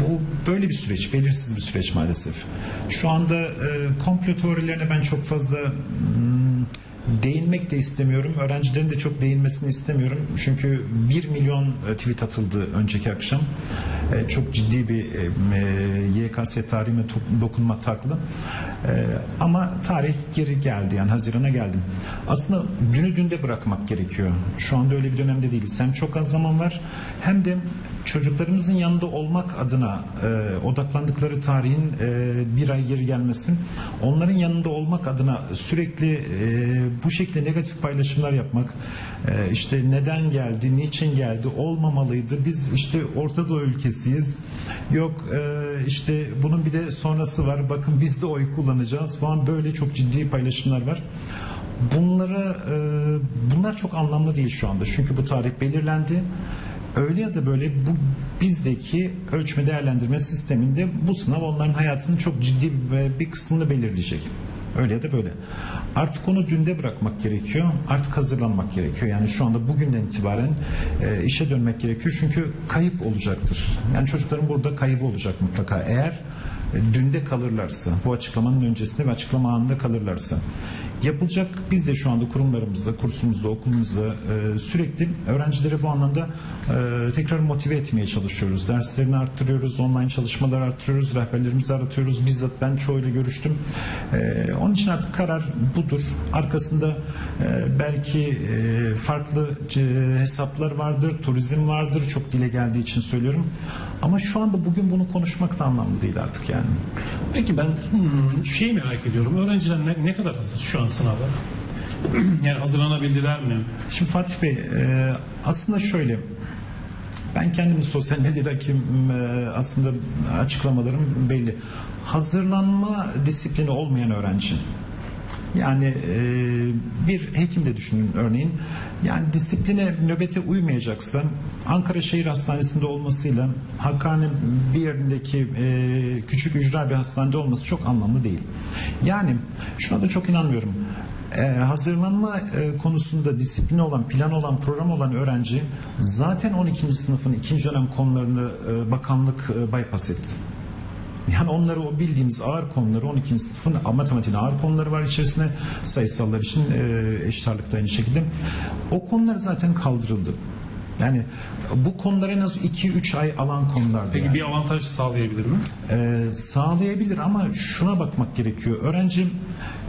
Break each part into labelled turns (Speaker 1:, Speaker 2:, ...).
Speaker 1: Bu, böyle bir süreç, belirsiz bir süreç maalesef. Şu anda e, komplo teorilerine ben çok fazla hmm, değinmek de istemiyorum. Öğrencilerin de çok değinmesini istemiyorum. Çünkü 1 milyon e, tweet atıldı önceki akşam. E, çok ciddi bir e, YKS tarihime dokunma taklı. E, ama tarih geri geldi yani Haziran'a geldim. Aslında günü dünde bırakmak gerekiyor. Şu anda öyle bir dönemde değiliz. Hem çok az zaman var hem de çocuklarımızın yanında olmak adına e, odaklandıkları tarihin e, bir ay geri gelmesin. Onların yanında olmak adına sürekli e, bu şekilde negatif paylaşımlar yapmak, e, işte neden geldi, niçin geldi, olmamalıydı. Biz işte Orta Doğu ülkesiyiz. Yok e, işte bunun bir de sonrası var. Bakın biz de oy kullanacağız falan böyle çok ciddi paylaşımlar var. Bunları e, bunlar çok anlamlı değil şu anda. Çünkü bu tarih belirlendi. Öyle ya da böyle bu bizdeki ölçme değerlendirme sisteminde bu sınav onların hayatının çok ciddi bir- kısmını belirleyecek. Öyle ya da böyle. Artık onu dünde bırakmak gerekiyor. Artık hazırlanmak gerekiyor. Yani şu anda bugünden itibaren e, işe dönmek gerekiyor. Çünkü kayıp olacaktır. Yani çocukların burada kaybı olacak mutlaka. Eğer e, dünde kalırlarsa, bu açıklamanın öncesinde ve açıklama anında kalırlarsa. Yapılacak biz de şu anda kurumlarımızda, kursumuzda, okulumuzda e, sürekli öğrencileri bu anlamda e, tekrar motive etmeye çalışıyoruz. Derslerini arttırıyoruz, online çalışmalar arttırıyoruz, rehberlerimizi aratıyoruz. Bizzat ben çoğuyla görüştüm. E, onun için artık karar budur. Arkasında e, belki e, farklı e, hesaplar vardır, turizm vardır. Çok dile geldiği için söylüyorum. Ama şu anda bugün bunu konuşmak da anlamlı değil artık yani.
Speaker 2: Peki ben hmm, şeyi merak ediyorum. Öğrenciler ne, ne kadar hazır şu an sınavlara? yani hazırlanabildiler mi?
Speaker 1: Şimdi Fatih Bey e, aslında şöyle ben kendim sosyal medyadaki e, aslında açıklamalarım belli. Hazırlanma disiplini olmayan öğrenci. Yani e, bir hekim de düşünün örneğin. Yani disipline nöbete uymayacaksa Ankara Şehir Hastanesi'nde olmasıyla Hakkari bir yerindeki e, küçük ücra bir hastanede olması çok anlamlı değil. Yani şuna da çok inanmıyorum. Ee, hazırlanma e, konusunda disiplini olan, plan olan, program olan öğrenci zaten 12. sınıfın ikinci dönem konularını e, bakanlık e, bypass etti. Yani onları o bildiğimiz ağır konuları 12. sınıfın matematiğin ağır konuları var içerisinde sayısallar için e, eşit ağırlıkta aynı şekilde. O konular zaten kaldırıldı. Yani bu konular en az 2-3 ay alan konulardı.
Speaker 2: Peki
Speaker 1: yani.
Speaker 2: bir avantaj sağlayabilir mi?
Speaker 1: Ee, sağlayabilir ama şuna bakmak gerekiyor. Öğrenci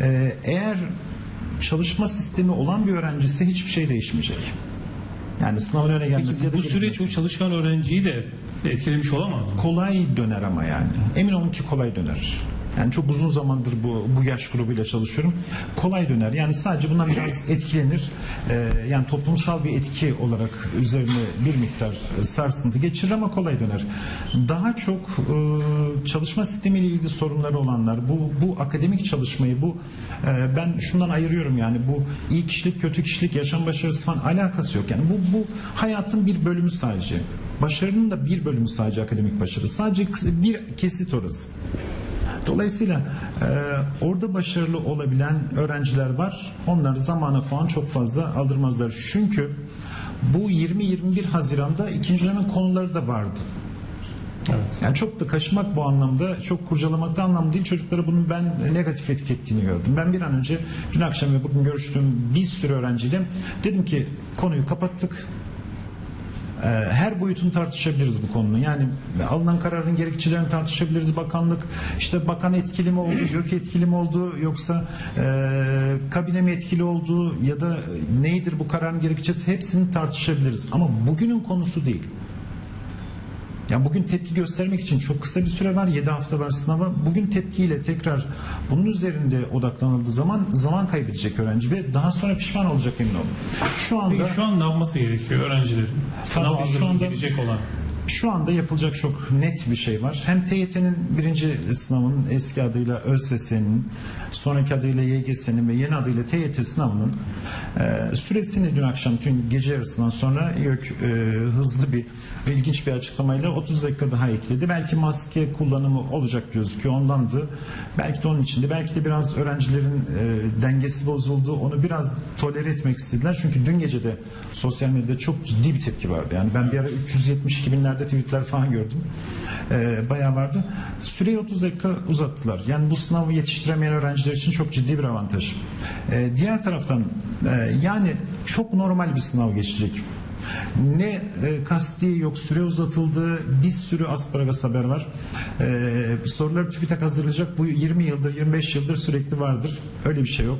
Speaker 1: e, eğer çalışma sistemi olan bir öğrencisi hiçbir şey değişmeyecek. Yani sınavın öne gelmesi
Speaker 2: Peki
Speaker 1: da
Speaker 2: bu süreç o çalışkan öğrenciyi de etkilemiş olamaz mı?
Speaker 1: kolay döner ama yani. Emin olun ki kolay döner. Yani çok uzun zamandır bu bu yaş grubuyla çalışıyorum. Kolay döner. Yani sadece bundan biraz etkilenir. Ee, yani toplumsal bir etki olarak üzerine bir miktar sarsıntı geçirir ama kolay döner. Daha çok e, çalışma sistemiyle ilgili sorunları olanlar, bu bu akademik çalışmayı bu e, ben şundan ayırıyorum yani bu iyi kişilik, kötü kişilik, yaşam başarısı falan alakası yok. Yani bu bu hayatın bir bölümü sadece. Başarının da bir bölümü sadece akademik başarı. Sadece bir kesit orası. Dolayısıyla e, orada başarılı olabilen öğrenciler var. Onlar zamana falan çok fazla aldırmazlar. Çünkü bu 20-21 Haziran'da ikinci dönemin konuları da vardı.
Speaker 2: Evet.
Speaker 1: Yani çok da kaşımak bu anlamda, çok kurcalamak da anlamlı değil. Çocuklara bunun ben negatif etikettiğini gördüm. Ben bir an önce dün akşam ve bugün görüştüğüm bir sürü öğrenciyle dedim ki konuyu kapattık. Ee, her boyutunu tartışabiliriz bu konunun. Yani alınan kararın gerekçelerini tartışabiliriz. Bakanlık işte bakan etkili mi oldu, gök etkili mi oldu yoksa e, kabine mi etkili oldu ya da neydir bu kararın gerekçesi hepsini tartışabiliriz. Ama bugünün konusu değil. Ya bugün tepki göstermek için çok kısa bir süre var. 7 hafta var sınava. Bugün tepkiyle tekrar bunun üzerinde odaklanıldığı zaman zaman kaybedecek öğrenci ve daha sonra pişman olacak emin olun. Şu anda
Speaker 2: Peki şu an ne yapması gerekiyor öğrencilerin? Sınav
Speaker 1: şu anda-
Speaker 2: gelecek olan.
Speaker 1: Şu anda yapılacak çok net bir şey var. Hem TYT'nin birinci sınavının eski adıyla ÖSS'nin, sonraki adıyla YGS'nin ve yeni adıyla TYT sınavının e, süresini dün akşam tüm gece yarısından sonra YÖK e, hızlı bir ilginç bir açıklamayla 30 dakika daha ekledi. Belki maske kullanımı olacak gözüküyor ondandı. Belki de onun içinde. Belki de biraz öğrencilerin e, dengesi bozuldu. Onu biraz tolere etmek istediler. Çünkü dün gece de sosyal medyada çok ciddi bir tepki vardı. Yani ben bir ara 372 binlerde yerde tweetler falan gördüm. E, bayağı vardı. Süreyi 30 dakika uzattılar. Yani bu sınavı yetiştiremeyen öğrenciler için çok ciddi bir avantaj. E, diğer taraftan e, yani çok normal bir sınav geçecek. Ne e, kasti yok süre uzatıldı bir sürü asparagas haber var. E, soruları TÜBİTAK hazırlayacak bu 20 yıldır 25 yıldır sürekli vardır. Öyle bir şey yok.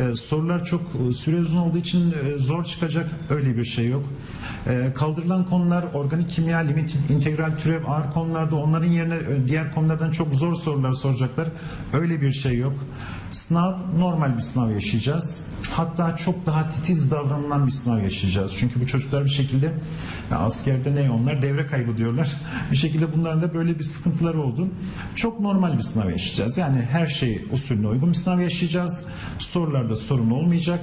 Speaker 1: E, sorular çok e, süre uzun olduğu için e, zor çıkacak öyle bir şey yok. E, kaldırılan konular organik kimya, limit, integral türev ağır konularda onların yerine e, diğer konulardan çok zor sorular soracaklar. Öyle bir şey yok. Sınav normal bir sınav yaşayacağız. Hatta çok daha titiz davranılan bir sınav yaşayacağız. Çünkü bu çocuklar bir şekilde ya askerde ne onlar devre kaybı diyorlar. Bir şekilde bunların da böyle bir sıkıntıları oldu. Çok normal bir sınav yaşayacağız. Yani her şey usulüne uygun bir sınav yaşayacağız. Sorularda sorun olmayacak.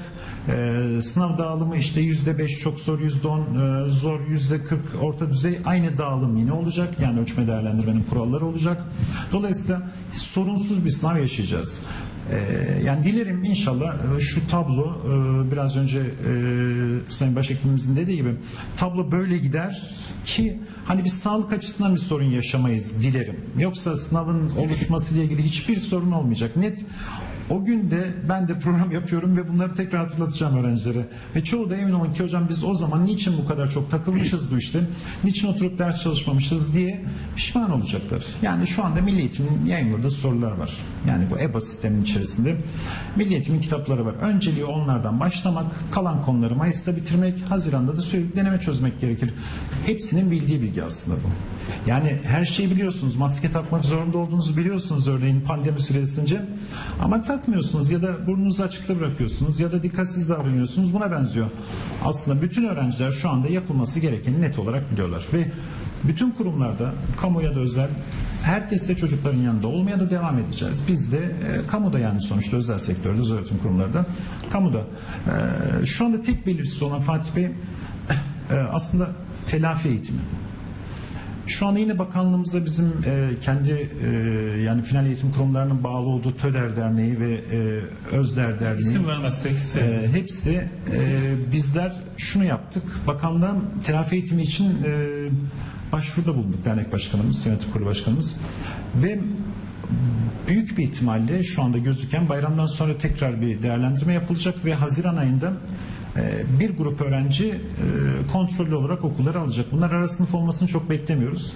Speaker 1: Ee, sınav dağılımı işte yüzde beş çok zor, yüzde on e, zor, yüzde kırk orta düzey aynı dağılım yine olacak. Yani ölçme değerlendirmenin kuralları olacak. Dolayısıyla sorunsuz bir sınav yaşayacağız. Ee, yani dilerim inşallah e, şu tablo e, biraz önce e, Sayın Başhekimimizin dediği gibi tablo böyle gider ki hani bir sağlık açısından bir sorun yaşamayız dilerim. Yoksa sınavın oluşmasıyla ilgili hiçbir sorun olmayacak. Net o gün de ben de program yapıyorum ve bunları tekrar hatırlatacağım öğrencilere. Ve çoğu da emin olun ki hocam biz o zaman niçin bu kadar çok takılmışız bu işte, niçin oturup ders çalışmamışız diye pişman olacaklar. Yani şu anda Milli Eğitim'in yayınladığı sorular var. Yani bu EBA sistemin içerisinde Milli Eğitim'in kitapları var. Önceliği onlardan başlamak, kalan konuları Mayıs'ta bitirmek, Haziran'da da sürekli deneme çözmek gerekir. Hepsinin bildiği bilgi aslında bu. Yani her şeyi biliyorsunuz. Maske takmak zorunda olduğunuzu biliyorsunuz örneğin pandemi süresince. Ama takmıyorsunuz ya da burnunuzu açıkta bırakıyorsunuz ya da dikkatsiz davranıyorsunuz. Buna benziyor. Aslında bütün öğrenciler şu anda yapılması gerekeni net olarak biliyorlar. Ve bütün kurumlarda, kamu ya da özel herkes de çocukların yanında olmaya da devam edeceğiz. Biz de e, kamuda yani sonuçta özel sektörde, özel öğretim kurumlarında, kamuda. E, şu anda tek belirsiz olan Fatih Bey e, aslında telafi eğitimi. Şu anda yine bakanlığımızda bizim e, kendi e, yani final eğitim kurumlarının bağlı olduğu TÖDER Derneği ve e, Özder Derneği
Speaker 2: İsim vermezsek
Speaker 1: e, hepsi e, bizler şunu yaptık. Bakanlığın telafi eğitimi için e, başvuruda bulunduk dernek başkanımız, yönetim kurulu başkanımız ve büyük bir ihtimalle şu anda gözüken bayramdan sonra tekrar bir değerlendirme yapılacak ve Haziran ayında bir grup öğrenci e, kontrollü olarak okulları alacak. Bunlar ara sınıf olmasını çok beklemiyoruz.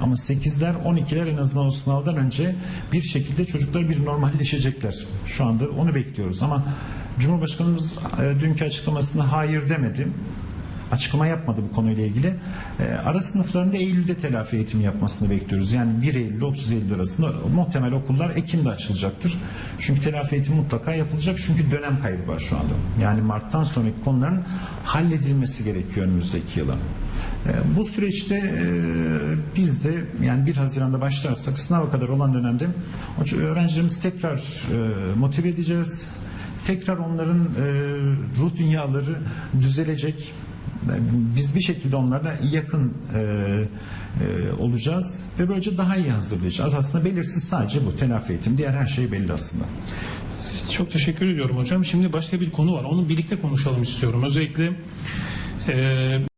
Speaker 1: Ama 8'ler 12'ler en azından o sınavdan önce bir şekilde çocuklar bir normalleşecekler. Şu anda onu bekliyoruz ama Cumhurbaşkanımız e, dünkü açıklamasında hayır demedi. Açıklama yapmadı bu konuyla ilgili. E, ara sınıflarında Eylül'de telafi eğitimi yapmasını bekliyoruz. Yani 1 Eylül ile 30 Eylül arasında muhtemel okullar Ekim'de açılacaktır. Çünkü telafi eğitimi mutlaka yapılacak. Çünkü dönem kaybı var şu anda. Yani Mart'tan sonraki konuların halledilmesi gerekiyor önümüzdeki yıla. E, Bu süreçte e, biz de yani 1 Haziran'da başlarsak sınava kadar olan dönemde öğrencilerimizi tekrar e, motive edeceğiz. Tekrar onların e, ruh dünyaları düzelecek. Biz bir şekilde onlarla yakın e, e, olacağız ve böylece daha iyi hazırlayacağız. Aslında belirsiz sadece bu telafi eğitim. Diğer her şey belli aslında.
Speaker 2: Çok teşekkür ediyorum hocam. Şimdi başka bir konu var. Onu birlikte konuşalım istiyorum. Özellikle e,